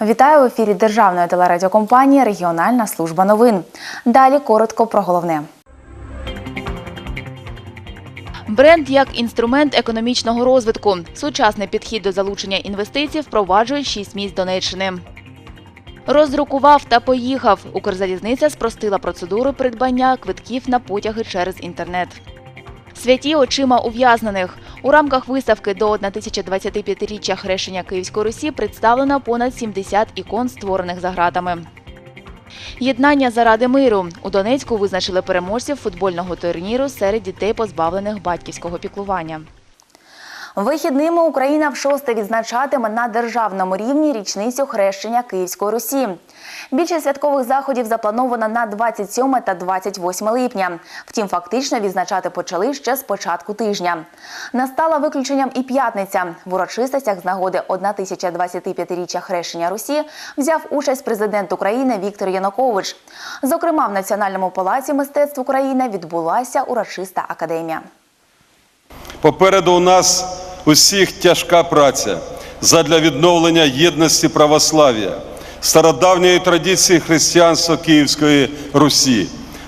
Вітаю в ефірі Державної телерадіокомпанії Регіональна служба новин. Далі коротко про головне. Бренд як інструмент економічного розвитку. Сучасний підхід до залучення інвестицій впроваджують 6 місць Донеччини. Роздрукував та поїхав. Укрзалізниця спростила процедуру придбання квитків на потяги через інтернет. Святі очима ув'язнених. У рамках виставки до 1025-річчя хрещення Київської Русі представлено понад 70 ікон, створених за ґратами. Єднання заради миру. У Донецьку визначили переможців футбольного турніру серед дітей, позбавлених батьківського піклування. Вихідними Україна вшосте відзначатиме на державному рівні річницю хрещення Київської Русі. Більше святкових заходів заплановано на 27 та 28 липня. Втім, фактично відзначати почали ще з початку тижня. Настала виключенням і п'ятниця. В урочистостях з нагоди 1025-річчя хрещення Русі взяв участь президент України Віктор Янукович. Зокрема, в Національному палаці мистецтв України відбулася урочиста академія. Попереду у нас усіх тяжка праця задля відновлення єдності православ'я, стародавньої традиції християнства Київської Русі,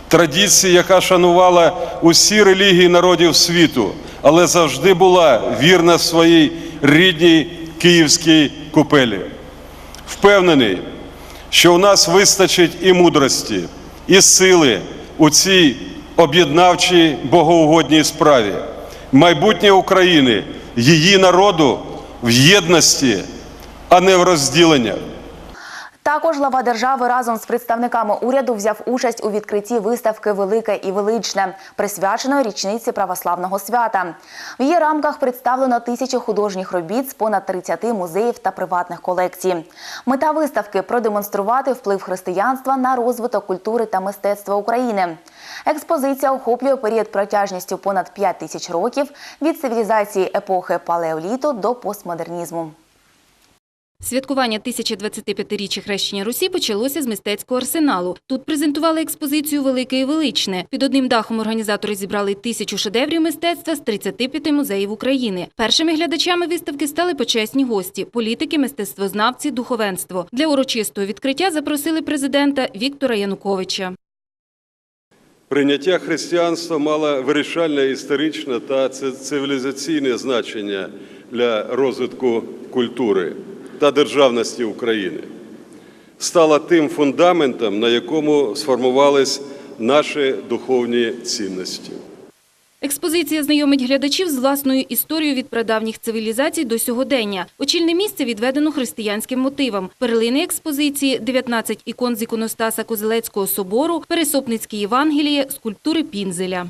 традиції, яка шанувала усі релігії народів світу, але завжди була вірна своїй рідній київській купелі. Впевнений, що у нас вистачить і мудрості, і сили у цій об'єднавчій богоугодній справі. Майбутнє України, її народу в єдності, а не в розділеннях. Також глава держави разом з представниками уряду взяв участь у відкритті виставки Велике і величне, присвяченої річниці православного свята. В її рамках представлено тисячі художніх робіт з понад 30 музеїв та приватних колекцій. Мета виставки продемонструвати вплив християнства на розвиток культури та мистецтва України. Експозиція охоплює період протяжністю понад 5 тисяч років від цивілізації епохи палеоліту до постмодернізму. Святкування 1025-річчя хрещення Русі почалося з мистецького арсеналу. Тут презентували експозицію Велике і величне. Під одним дахом організатори зібрали тисячу шедеврів мистецтва з 35 музеїв України. Першими глядачами виставки стали почесні гості – політики, мистецтвознавці, духовенство. Для урочистого відкриття запросили президента Віктора Януковича. Прийняття християнства мало вирішальне історичне та ці- цивілізаційне значення для розвитку культури та державності України. Стало тим фундаментом, на якому сформувались наші духовні цінності. Експозиція знайомить глядачів з власною історією від прадавніх цивілізацій до сьогодення. Очільне місце відведено християнським мотивам. Перлини експозиції – 19 ікон з іконостаса Козелецького собору, Пересопницькі Євангеліє, скульптури Пінзеля.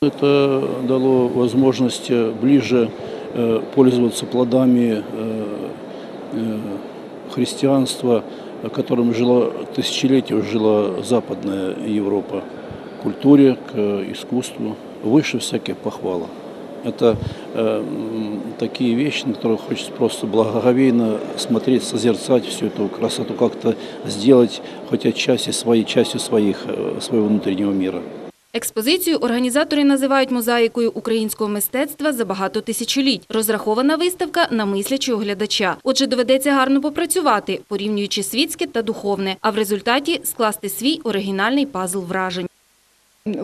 Это дало возможность э, ближе э, пользоваться плодами э, э, христианства, которым жила тысячелетия жила Западная Европа, к культуре, к искусству, выше всяких похвала. Это э, м, такие вещи, на которые хочется просто благоговейно смотреть, созерцать всю эту красоту, как-то сделать хоть отчасти своей частью своих, э, своего внутреннего мира. Експозицію організатори називають мозаїкою українського мистецтва за багато тисячоліть. Розрахована виставка на мислячого глядача. Отже, доведеться гарно попрацювати, порівнюючи світське та духовне, а в результаті скласти свій оригінальний пазл вражень.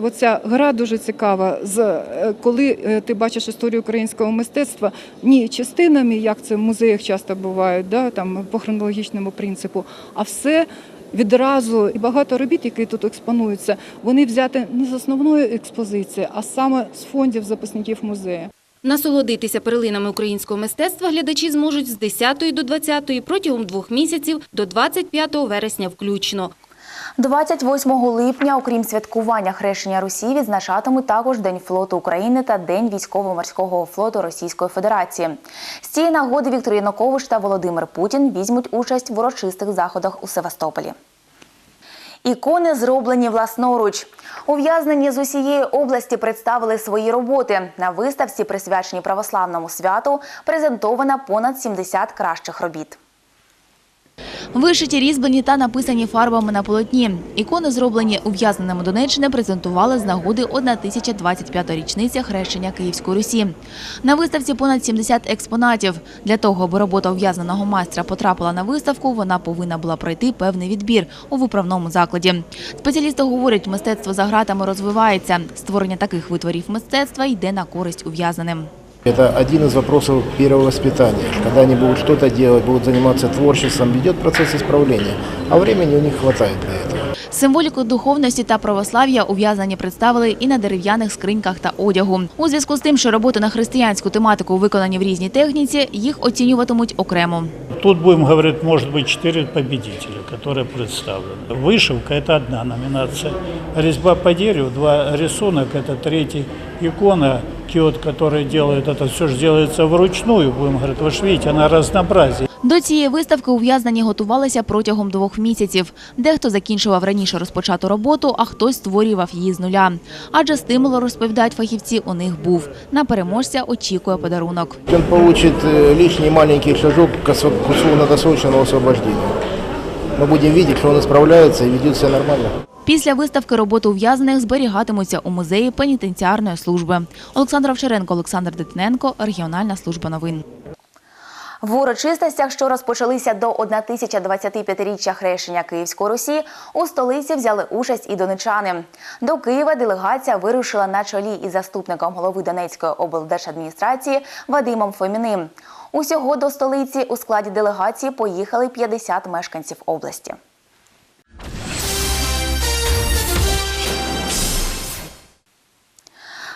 Оця гра дуже цікава. Е, коли е, ти бачиш історію українського мистецтва ні частинами, як це в музеях часто бувають, да, там по хронологічному принципу, а все відразу і багато робіт, які тут експонуються, вони взяті не з основної експозиції, а саме з фондів записників музею. Насолодитися перлинами українського мистецтва глядачі зможуть з 10 до 20 протягом двох місяців до 25 вересня включно. 28 липня, окрім святкування хрещення Русі, відзначатимуть також День флоту України та День військово-морського флоту Російської Федерації. З цієї нагоди Віктор Янукович та Володимир Путін візьмуть участь в урочистих заходах у Севастополі. Ікони зроблені власноруч. Ув'язнені з усієї області представили свої роботи. На виставці, присвяченій православному святу, презентовано понад 70 кращих робіт. Вишиті, різьблені та написані фарбами на полотні. Ікони, зроблені ув'язненими Донеччини, презентували з нагоди 1025 річниця хрещення Київської Русі. На виставці понад 70 експонатів. Для того, аби робота ув'язненого майстра потрапила на виставку, вона повинна була пройти певний відбір у виправному закладі. Спеціалісти говорять, мистецтво за гратами розвивається. Створення таких витворів мистецтва йде на користь ув'язненим. Это один из вопросов первого воспитания. Когда они будут что-то делать, будут заниматься творчеством, идет процесс исправления. А времени у них хватает для этого. Символіку духовності та православ'я ув'язані представили і на дерев'яних скриньках та одягу. У зв'язку з тим, що роботи на християнську тематику виконані в різній техніці, їх оцінюватимуть окремо. Тут будем говорить, может быть, четыре победителя, которые представлены. Вышивка – это одна номинация. Резьба по дереву, два рисунок – это третий. Икона, киот, который делает это, все же делается вручную, будем говорить. Вы же видите, она разнообразие. До цієї виставки ув'язнені готувалися протягом двох місяців. Дехто закінчував раніше розпочату роботу, а хтось створював її з нуля. Адже стимул, розповідають фахівці, у них був. На переможця очікує подарунок. Он получит э, лишний маленький шажок к осво- к условно-досрочному освобождению. Мы будем видеть, что он исправляется и ведет себя нормально. Після виставки роботи ув'язнених зберігатимуться у музеї пенітенціарної служби. Олександр Овчаренко, Олександр Дитненко, регіональна служба новин. В урочистостях, що розпочалися до 1025-річчя хрещення Київської Русі, у столиці взяли участь і донечани. До Києва делегація вирушила на чолі із заступником голови Донецької облдержадміністрації Вадимом Фоміним. Усього до столиці у складі делегації поїхали 50 мешканців області.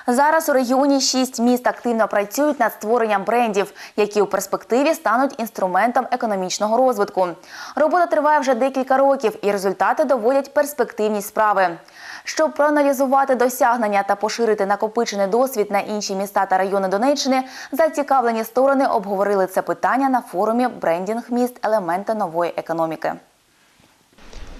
Зараз у регіоні шість міст активно працюють над створенням брендів, які у перспективі стануть інструментом економічного розвитку. Робота триває вже декілька років, і результати доводять перспективність справи. Щоб проаналізувати досягнення та поширити накопичений досвід на інші міста та райони Донеччини, зацікавлені сторони обговорили це питання на форумі брендінг міст елементи нової економіки.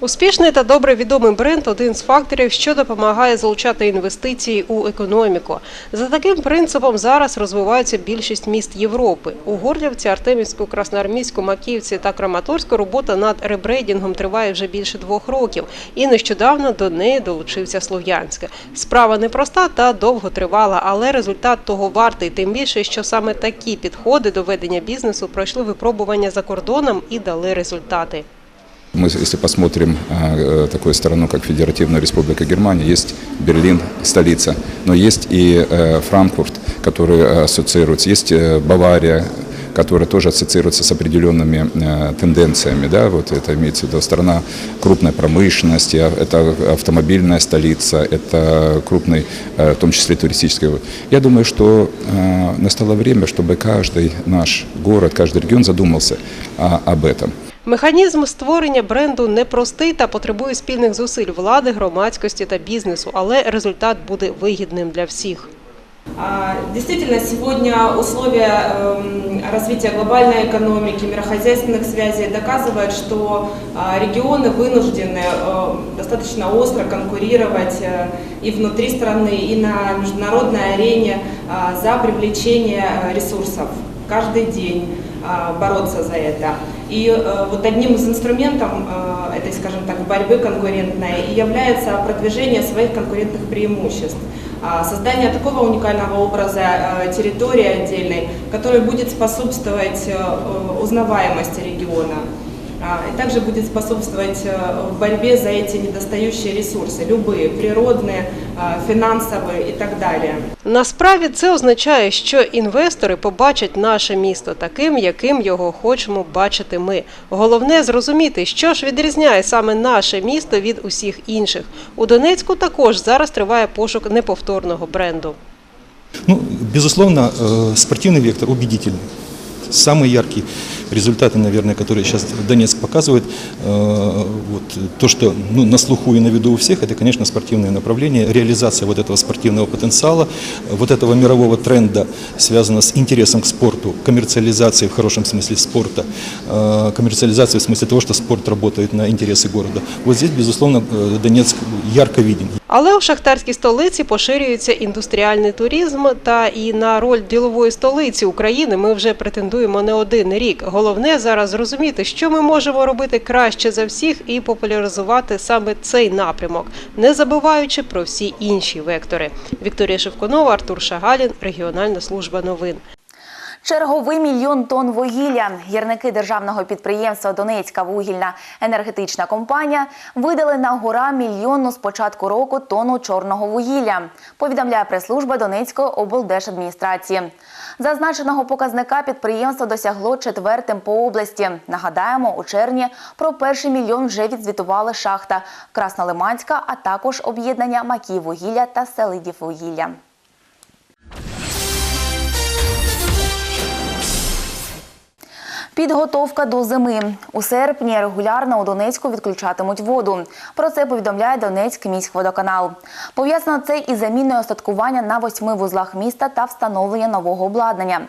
Успішний та добре відомий бренд один з факторів, що допомагає залучати інвестиції у економіку. За таким принципом зараз розвиваються більшість міст Європи. У Горлівці, Артемівську, Красноармійську, Макіївці та Краматорську робота над ребрейдингом триває вже більше двох років, і нещодавно до неї долучився Слов'янське. Справа непроста та довго тривала, але результат того вартий. Тим більше, що саме такі підходи до ведення бізнесу пройшли випробування за кордоном і дали результати. Мы, если посмотрим а, э, такую страну, как Федеративная Республика Германия, есть Берлин, столица, но есть и э, Франкфурт, который э, ассоциируется, есть э, Бавария, которая тоже ассоциируется с определенными э, тенденциями, да, вот это имеется в виду страна крупной промышленности, а- это автомобильная столица, это крупный, э, в том числе туристический. Я думаю, что э, настало время, чтобы каждый наш город, каждый регион задумался а, об этом. Механізм створення бренду непростий та потребує спільних зусиль влади, громадськості та бізнесу, але результат буде вигідним для всіх. А, Действительно, сегодня условия эм, развития глобальной экономики, мирохозяйственных связей доказывают, что а, регионы вынуждены э, достаточно остро конкурировать э, и внутри страны, и на международной арене а, за привлечение э, ресурсов. Каждый день бороться за это. И вот одним из инструментов этой, скажем так, борьбы конкурентной является продвижение своих конкурентных преимуществ. А, Создание такого уникального образа э, территории отдельной, который будет способствовать э, э, узнаваемости региона. А, И также будет способствовать э, в борьбе за эти недостающие ресурсы, любые, природные, а, финансовые и так далее. Насправді це означає, що інвестори побачать наше місто таким, яким його хочемо бачити ми. Головне зрозуміти, що ж відрізняє саме наше місто від усіх інших. У Донецьку також зараз триває пошук неповторного бренду. Ну, безусловно, э, спортивный вектор убедительный. Самые яркие результаты, наверное, которые сейчас Донецк показывает, э, вот, то, что ну, на слуху и на виду у всех, это, конечно, спортивное направление, реализация вот этого спортивного потенциала, вот этого мирового тренда, связано с интересом к спорту, коммерциализацией в хорошем смысле спорта, э, коммерциализацией в смысле того, что спорт работает на интересы города. Вот здесь, безусловно, э, Донецк ярко виден. Але у шахтарській столиці поширюється індустріальний туризм, та і на роль ділової столиці України ми вже претендуємо не один рік. Головне зараз зрозуміти, що ми можемо робити краще за всіх і популяризувати саме цей напрямок, не забуваючи про всі інші вектори. Вікторія Шевкунова, Артур Шагалін, Регіональна служба новин. Черговий мільйон тонн вугілля гірники державного підприємства Донецька вугільна енергетична компанія видали на гора мільйонну з початку року тонну чорного вугілля. Повідомляє прес-служба Донецької облдержадміністрації. Зазначеного показника підприємство досягло четвертим по області. Нагадаємо, у червні про перший мільйон вже відзвітували шахта Краснолиманська, а також об'єднання Маків вугілля та Селидів вугілля. Підготовка до зими у серпні регулярно у Донецьку відключатимуть воду. Про це повідомляє Донецький міськводоканал. Пов'язано це із заміною остаткування на восьми вузлах міста та встановлення нового обладнання.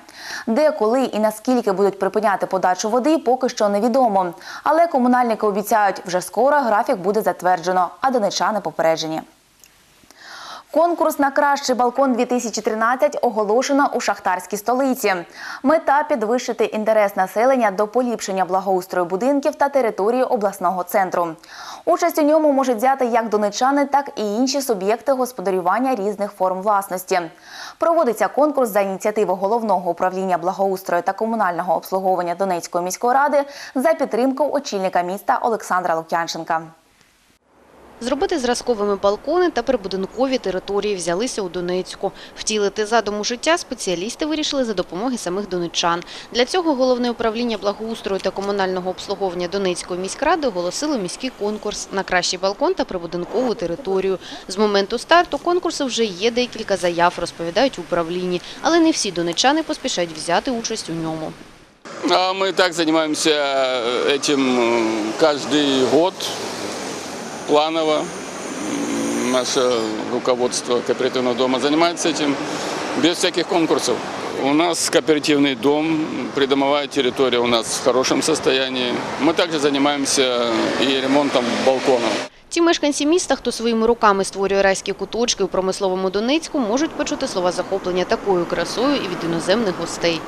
Де, коли і наскільки будуть припиняти подачу води, поки що невідомо. Але комунальники обіцяють, вже скоро графік буде затверджено, а донечани попереджені. Конкурс на кращий балкон 2013 оголошено у шахтарській столиці. Мета підвищити інтерес населення до поліпшення благоустрою будинків та території обласного центру. Участь у ньому можуть взяти як донечани, так і інші суб'єкти господарювання різних форм власності. Проводиться конкурс за ініціативи головного управління благоустрою та комунального обслуговування Донецької міської ради за підтримку очільника міста Олександра Лук'янченка. Зробити зразковими балкони та прибудинкові території взялися у Донецьку. Втілити задум у життя спеціалісти вирішили за допомоги самих донечан. Для цього головне управління благоустрою та комунального обслуговування Донецької міськради оголосило міський конкурс на кращий балкон та прибудинкову територію. З моменту старту конкурсу вже є декілька заяв, розповідають в управлінні, але не всі донечани поспішають взяти участь у ньому. А Мы так занимаемся этим э, каждый год планово. М, Наше руководство кооперативного дома занимается этим без всяких конкурсов. У нас кооперативный дом, придомовая территория у нас в хорошем состоянии. Мы также занимаемся и ремонтом балконов. Ті мешканці міста, хто своїми руками створює райські куточки у промисловому Донецьку, можуть почути слова захоплення такою красою і від іноземних гостей.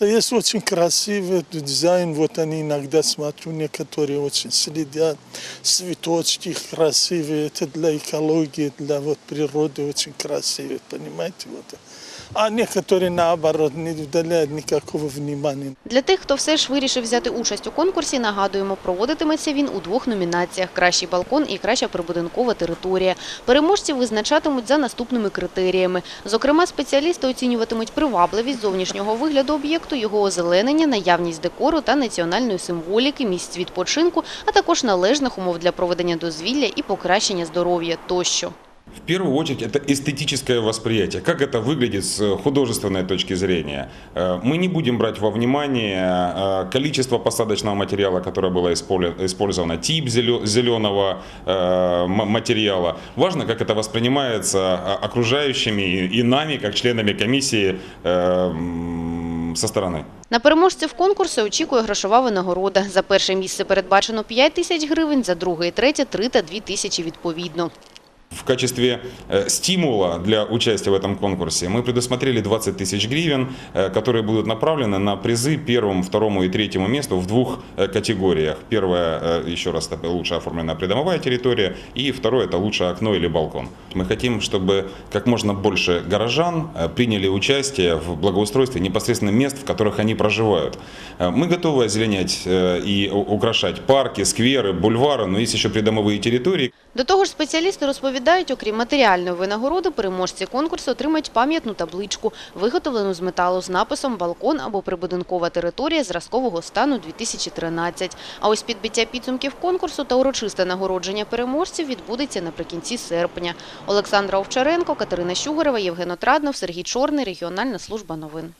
Есть очень красивый дизайн, вот они иногда смотрю, некоторые очень следят, цветочки красивые, это для экологии, для вот природы очень красивые, понимаете, вот. А некоторые наоборот не уделяют никакого внимания. Для тих, хто все ж вирішив взяти участь у конкурсі, нагадуємо, проводитиметься він у двох номінаціях – «Кращий балкон» і «Краща прибудинкова територія». Переможців визначатимуть за наступними критеріями. Зокрема, спеціалісти оцінюватимуть привабливість зовнішнього вигляду об'єкту, його озеленення, наявність декору та національної символіки, місць відпочинку, а також належних умов для проведення дозвілля і покращення здоров'я тощо. В первую очередь это эстетическое восприятие, как это выглядит с художественной точки зрения. Э, Мы не будем брать во внимание э, количество посадочного материала, которое было исполе- использовано, тип зелё- зеленого э, м- материала. Важно, как это воспринимается э, окружающими и- и нами, как членами комиссии э, м, со стороны. На переможців конкурсу очікує грошова винагорода. За перше місце передбачено 5 тисяч гривень, за друге і третє – 3 та 2 тисячі відповідно. В качестве э, стимула для участия в этом конкурсе мы предусмотрели 20 тысяч гривен, э, которые будут направлены на призы первому, второму и третьему месту в двух э, категориях. Первое, еще раз, это лучше оформленная придомовая территория, и второе, это лучшее окно или балкон. Мы хотим, чтобы как можно больше горожан приняли участие в благоустройстве непосредственно мест, в которых они проживают. Мы готовы озеленять и украшать парки, скверы, бульвары, но есть еще придомовые территории, До того ж, спеціалісти розповідають, окрім матеріальної винагороди, переможці конкурсу отримають пам'ятну табличку, виготовлену з металу з написом «Балкон» або «Прибудинкова територія зразкового стану 2013». А ось підбиття підсумків конкурсу та урочисте нагородження переможців відбудеться наприкінці серпня. Олександра Овчаренко, Катерина Щугарева, Євген Отраднов, Сергій Чорний, Регіональна служба новин.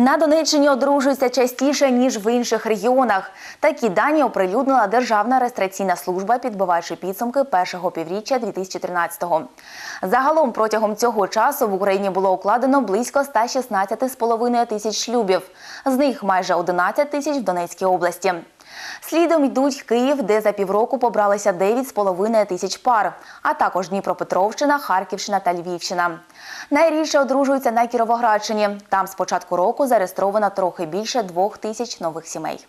На Донеччині одружуються частіше, ніж в інших регіонах. Такі дані оприлюднила Державна реєстраційна служба, підбиваючи підсумки першого півріччя 2013-го. Загалом протягом цього часу в Україні було укладено близько 116,5 тисяч шлюбів. З них майже 11 тисяч в Донецькій області. Слідом йдуть Київ, де за півроку побралися 9,5 тисяч пар, а також Дніпропетровщина, Харківщина та Львівщина. Найрідше одружуються на Кіровоградщині. Там з початку року зареєстровано трохи більше двох тисяч нових сімей.